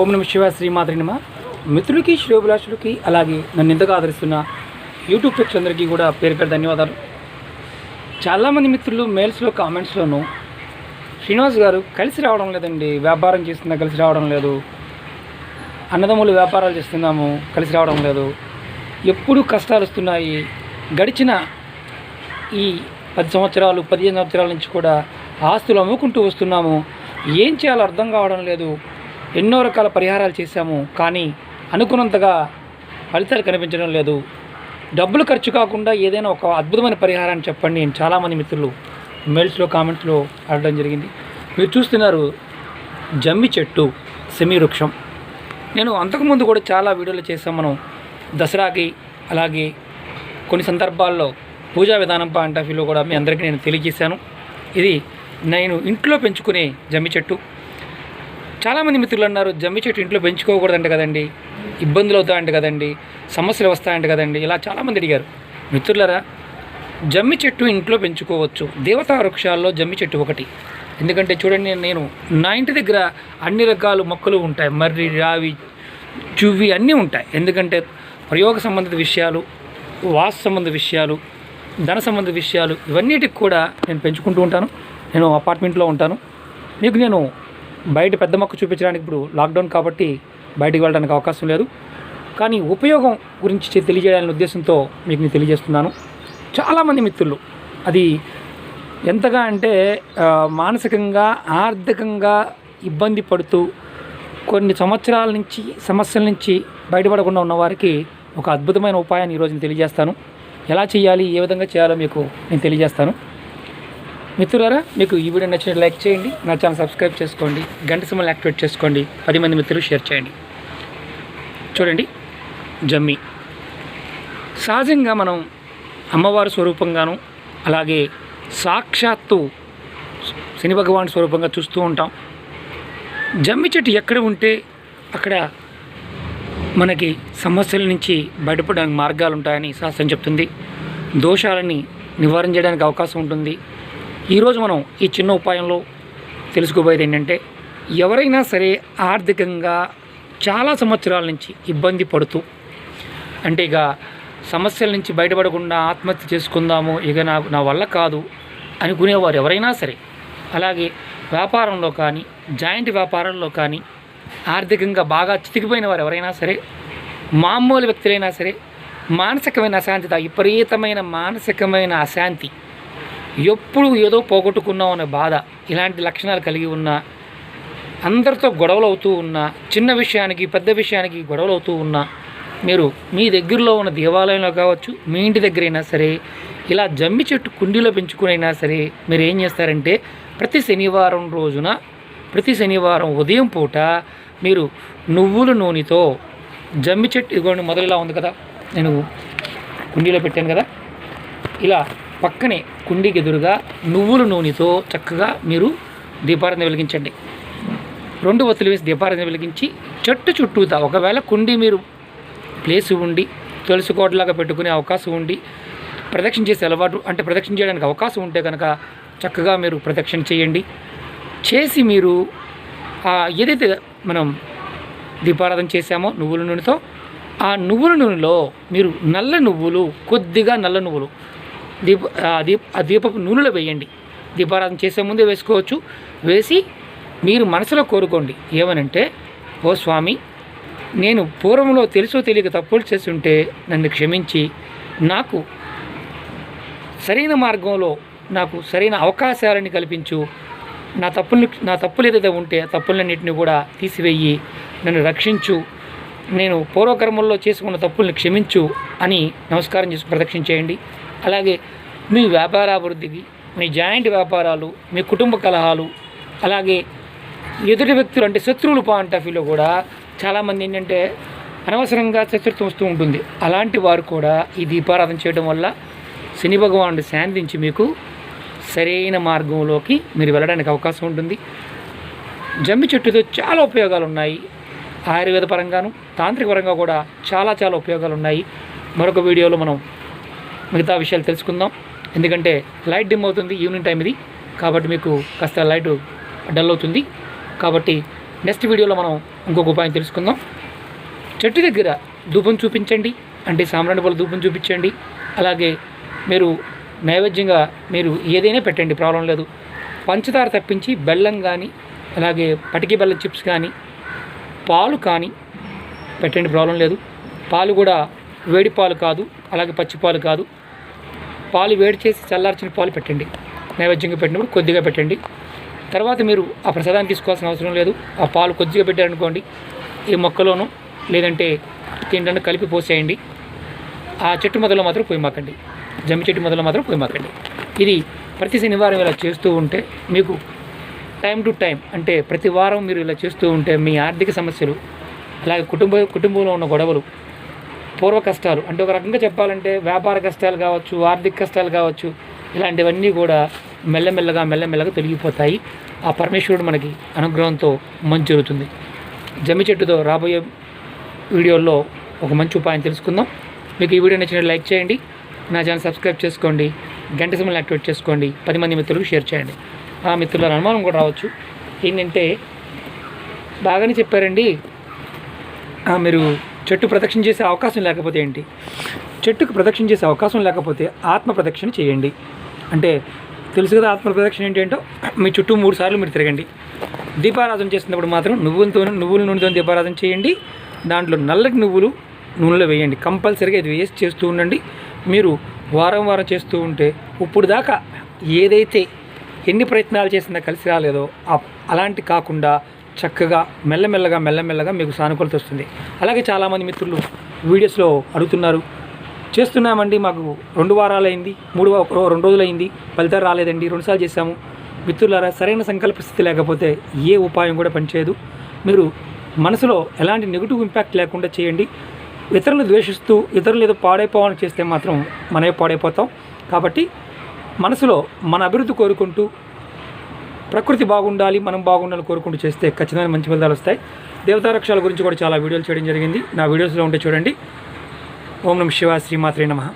ఓం నమ శివ శ్రీమాతృ నమ. మిత్రులకి శ్రేయోభిలాషులకి అలాగే నన్ను ఎంతగా ఆదరిస్తున్న యూట్యూబ్ ప్రేక్షకులందరికీ కూడా పేరు పేరు ధన్యవాదాలు. చాలామంది మిత్రులు మెయిల్స్లో కామెంట్స్లోనూ శ్రీనివాస్ గారు కలిసి రావడం లేదండి వ్యాపారం చేస్తున్నా కలిసి రావడం లేదు. అన్నదమ్ములు వ్యాపారాలు చేస్తున్నాము కలిసి రావడం లేదు. ఎప్పుడు కష్టాలు వస్తున్నాయి గడిచిన ఈ పది సంవత్సరాలు పదిహేను సంవత్సరాల నుంచి కూడా ఆస్తులు అమ్ముకుంటూ వస్తున్నాము. ఏం చేయాలో అర్థం కావడం లేదు. ఎన్నో రకాల పరిహారాలు చేశాము కానీ అనుకున్నంతగా ఫలితాలు కనిపించడం లేదు. డబ్బులు ఖర్చు కాకుండా ఏదైనా ఒక అద్భుతమైన పరిహారాన్ని చెప్పండి అని చాలామంది మిత్రులు మెయిల్స్లో కామెంట్స్లో అడగడం జరిగింది. మీరు చూస్తున్నారు జమ్మి చెట్టు సెమీ వృక్షం. నేను అంతకుముందు కూడా చాలా వీడియోలు చేసాం మనం. దసరాకి అలాగే కొన్ని సందర్భాల్లో పూజా విధానం పాయింట్ ఆఫ్ వ్యూలో కూడా మీ అందరికీ నేను తెలియజేశాను. ఇది నేను ఇంట్లో పెంచుకునే జమ్మి చెట్టు. చాలామంది మిత్రులు అన్నారు జమ్మి చెట్టు ఇంట్లో పెంచుకోకూడదంట కదండి ఇబ్బందులు అవుతాయంట కదండి సమస్యలు వస్తాయంట కదండి ఇలా చాలామంది అడిగారు. మిత్రులరా జమ్మి చెట్టు ఇంట్లో పెంచుకోవచ్చు. దేవతా వృక్షాల్లో జమ్మి చెట్టు ఒకటి. ఎందుకంటే చూడండి నేను నా ఇంటి దగ్గర అన్ని రకాల మొక్కలు ఉంటాయి. మర్రి రావి చువ్వి అన్నీ ఉంటాయి. ఎందుకంటే ప్రయోగ సంబంధిత విషయాలు వాసు సంబంధ విషయాలు ధన సంబంధ విషయాలు ఇవన్నిటికి కూడా నేను పెంచుకుంటూ ఉంటాను. నేను అపార్ట్మెంట్లో ఉంటాను. మీకు నేను బయట పెద్ద మొక్క చూపించడానికి ఇప్పుడు లాక్డౌన్ కాబట్టి బయటికి వెళ్ళడానికి అవకాశం లేదు. కానీ ఉపయోగం గురించి తెలియజేయాలనే ఉద్దేశంతో మీకు నేను తెలియజేస్తున్నాను. చాలామంది మిత్రులు అది ఎంతగా అంటే మానసికంగా ఆర్థికంగా ఇబ్బంది పడుతూ కొన్ని సంవత్సరాల నుంచి సమస్యల నుంచి బయటపడకుండా ఉన్న వారికి ఒక అద్భుతమైన ఉపాయాన్ని ఈరోజు నేను తెలియజేస్తాను. ఎలా చేయాలి ఏ విధంగా చేయాలో మీకు నేను తెలియజేస్తాను. మిత్రులారా మీకు ఈ వీడియో నచ్చినట్టు లైక్ చేయండి నా ఛానల్ సబ్స్క్రైబ్ చేసుకోండి గంట సింబల్ యాక్టివేట్ చేసుకోండి పది మంది మిత్రులు షేర్ చేయండి. చూడండి జమ్మి. సహజంగా మనం అమ్మవారి స్వరూపంగాను అలాగే సాక్షాత్తు శని భగవాన్ స్వరూపంగా చూస్తూ ఉంటాం. జమ్మి చెట్టు ఎక్కడ ఉంటే అక్కడ మనకి సమస్యల నుంచి బయటపడడానికి మార్గాలు ఉంటాయని శాస్త్రం చెప్తుంది. దోషాలని నివారణ చేయడానికి అవకాశం ఉంటుంది. ఈరోజు మనం ఈ చిన్న ఉపాయంలో తెలుసుకోబోయేది ఏంటంటే ఎవరైనా సరే ఆర్థికంగా చాలా సంవత్సరాల నుంచి ఇబ్బంది పడుతూ అంటే ఇక సమస్యల నుంచి బయటపడకుండా ఆత్మహత్య చేసుకుందాము ఇక నా నా వల్ల కాదు అనుకునేవారు ఎవరైనా సరే అలాగే వ్యాపారంలో కానీ జాయింట్ వ్యాపారంలో కానీ ఆర్థికంగా బాగా చితికిపోయిన వారు ఎవరైనా సరే మామూలు వ్యక్తులైనా సరే మానసికమైన అశాంతి విపరీతమైన మానసికమైన అశాంతి ఎప్పుడు ఏదో పోగొట్టుకున్నాం అనే బాధ ఇలాంటి లక్షణాలు కలిగి ఉన్న అందరితో గొడవలు అవుతూ ఉన్న చిన్న విషయానికి పెద్ద విషయానికి గొడవలు అవుతూ ఉన్న మీరు మీ దగ్గరలో ఉన్న దేవాలయంలో కావచ్చు మీ ఇంటి దగ్గరైనా సరే ఇలా జమ్మి చెట్టు కుండీలో పెంచుకునైనా సరే మీరు ఏం చేస్తారంటే ప్రతి శనివారం రోజున ప్రతి శనివారం ఉదయం పూట మీరు నువ్వుల నూనెతో జమ్మి చెట్టు ఇదిగోండి మొదలు ఇలా ఉంది కదా నేను కుండీలో పెట్టాను కదా ఇలా పక్కనే కుండీకి ఎదురుగా నువ్వుల నూనెతో చక్కగా మీరు దీపారాధన వెలిగించండి. రెండు ఒత్తులు వేసి దీపారాధన వెలిగించి చెట్టు చుట్టూతా ఒకవేళ కుండీ మీరు ప్లేస్ ఉండి తులసి కోటలాగా పెట్టుకునే అవకాశం ఉండి ప్రదక్షిణ చేసే అలవాటు అంటే ప్రదక్షిణ చేయడానికి అవకాశం ఉంటే కనుక చక్కగా మీరు ప్రదక్షిణ చేయండి. చేసి మీరు ఆ ఏదైతే మనం దీపారాధన చేశామో నువ్వుల నూనెతో ఆ నువ్వుల నూనెలో మీరు నల్ల నువ్వులు కొద్దిగా నల్ల నువ్వులు దీప దీప ఆ దీపపు నూనెలో వేయండి. దీపారాధన చేసే ముందే వేసుకోవచ్చు. వేసి మీరు మనసులో కోరుకోండి. ఏమనంటే ఓ స్వామి నేను పూర్వంలో తెలుసో తెలియక తప్పులు చేస్తుంటే నన్ను క్షమించి నాకు సరైన మార్గంలో నాకు సరైన అవకాశాలని కల్పించు. నా తప్పులు నా తప్పులు ఏదైతే ఉంటే ఆ తప్పులన్నింటినీ కూడా తీసివేయి. నన్ను రక్షించు. నేను పూర్వకర్మల్లో చేసుకున్న తప్పుల్ని క్షమించు అని నమస్కారం చేసి ప్రదక్షిణ చేయండి. అలాగే మీ వ్యాపారాభివృద్ధికి మీ జాయింట్ వ్యాపారాలు మీ కుటుంబ కలహాలు అలాగే ఎదుటి వ్యక్తులు అంటే శత్రువులు పాయింట్ ఆఫ్ వ్యూలో కూడా చాలామంది ఏంటంటే అనవసరంగా శత్రుత్వం వస్తూ ఉంటుంది. అలాంటి వారు కూడా ఈ దీపారాధన చేయడం వల్ల శని భగవానుడు శాంతించి మీకు సరైన మార్గంలోకి మీరు వెళ్ళడానికి అవకాశం ఉంటుంది. జమ్మి చెట్టుతో చాలా ఉపయోగాలు ఉన్నాయి. ఆయుర్వేద పరంగాను తాంత్రిక పరంగా కూడా చాలా చాలా ఉపయోగాలు ఉన్నాయి. మరొక వీడియోలో మనం మిగతా విషయాలు తెలుసుకుందాం. ఎందుకంటే లైట్ డిమ్ అవుతుంది ఈవినింగ్ టైం ఇది. కాబట్టి మీకు కాస్త లైట్ డల్ అవుతుంది. కాబట్టి నెక్స్ట్ వీడియోలో మనం ఇంకొక ఉపాయం తెలుసుకుందాం. చెట్టు దగ్గర ధూపం చూపించండి. అంటే సాంబ్రాణి పూల ధూపం చూపించండి. అలాగే మీరు నైవేద్యంగా మీరు ఏదైనా పెట్టండి ప్రాబ్లం లేదు. పంచదార తప్పించి బెల్లం కానీ అలాగే పటికి బెల్లం చిప్స్ కానీ పాలు కానీ పెట్టండి ప్రాబ్లం లేదు. పాలు కూడా వేడి పాలు కాదు అలాగే పచ్చిపాలు కాదు. పాలు వేడి చేసి చల్లార్చిన పాలు పెట్టండి. నైవేద్యంగా పెట్టినప్పుడు కొద్దిగా పెట్టండి. తర్వాత మీరు ఆ ప్రసాదాన్ని తీసుకోవాల్సిన అవసరం లేదు. ఆ పాలు కొద్దిగా పెట్టారనుకోండి ఈ మొక్కలోనూ లేదంటే తింటాను కలిపి పోసేయండి. ఆ చెట్టు మొదలు మాత్రం పోయి మాకండి. జమ్మి చెట్టు మొదలు మాత్రం పోయి మాకండి. ఇది ప్రతి శనివారం ఇలా చేస్తూ ఉంటే మీకు టైం టు టైం అంటే ప్రతి వారం మీరు ఇలా చేస్తూ ఉంటే మీ ఆర్థిక సమస్యలు అలాగే కుటుంబ కుటుంబంలో ఉన్న గొడవలు పూర్వ కష్టాలు. అంటే ఒక రకంగా చెప్పాలంటే వ్యాపార కష్టాలు కావచ్చు ఆర్థిక కష్టాలు కావచ్చు ఇలాంటివన్నీ కూడా మెల్లమెల్లగా మెల్లమెల్లగా తొలగిపోతాయి. ఆ పరమేశ్వరుడు మనకి అనుగ్రహంతో మంచి జరుగుతుంది. జమ్మి చెట్టుతో రాబోయే వీడియోల్లో ఒక మంచి ఉపాయం తెలుసుకుందాం. మీకు ఈ వీడియో నచ్చిన లైక్ చేయండి. నా ఛానల్ సబ్స్క్రైబ్ చేసుకోండి. గంట సమయం యాక్టివేట్ చేసుకోండి. పది మంది మిత్రులకు షేర్ చేయండి. ఆ మిత్రుల అనుమానం కూడా రావచ్చు. ఏంటంటే బాగానే చెప్పారండి. ఆ, మీరు చెట్టు ప్రదక్షిణ చేసే అవకాశం లేకపోతే ఏంటి? చెట్టుకు ప్రదక్షిణ చేసే అవకాశం లేకపోతే ఆత్మ ప్రదక్షిణ చేయండి. అంటే తెలుసు కదా ఆత్మ ప్రదక్షిణ ఏంటి ఏంటో మీ చుట్టూ మూడు సార్లు మీరు తిరగండి. దీపారాధన చేసినప్పుడు మాత్రం నువ్వులతో నువ్వుల నూనెతో దీపారాధన చేయండి. దాంట్లో నల్లటి నువ్వులు నూనెలో వేయండి. కంపల్సరీగా ఇది వేసి చేస్తూ ఉండండి. మీరు వారం వారం చేస్తూ ఉంటే ఇప్పుడు దాకా ఏదైతే ఎన్ని ప్రయత్నాలు చేసినా కలిసి రాలేదో అలాంటి కాకుండా చక్కగా మెల్లమెల్లగా మెల్లమెల్లగా మీకు సానుకూలత వస్తుంది. అలాగే చాలామంది మిత్రులు వీడియోస్లో అడుగుతున్నారు చేస్తున్నామండి మాకు రెండు వారాలు అయింది మూడు రెండు రోజులు అయింది ఫలితాలు రాలేదండి రెండుసార్లు చేశాము. మిత్రులారా సరైన సంకల్ప స్థితి లేకపోతే ఏ ఉపాయం కూడా పనిచేయదు. మీరు మనసులో ఎలాంటి నెగిటివ్ ఇంపాక్ట్ లేకుండా చేయండి. ఇతరులు ద్వేషిస్తూ ఇతరులు ఏదో పాడైపోవాలని చేస్తే మాత్రం మనమే పాడైపోతాం. కాబట్టి మనసులో మన అభివృద్ధి కోరుకుంటూ ప్రకృతి బాగుండాలి మనం బాగుండాలని కోరుకుంటూ చేస్తే ఖచ్చితంగా మంచి ఫలితాలు వస్తాయి. దేవతారక్షాల గురించి కూడా చాలా వీడియోలు చేయడం జరిగింది. నా వీడియోస్లో ఉంటే చూడండి. ఓం నమ శివ శ్రీమాత్రే నమః.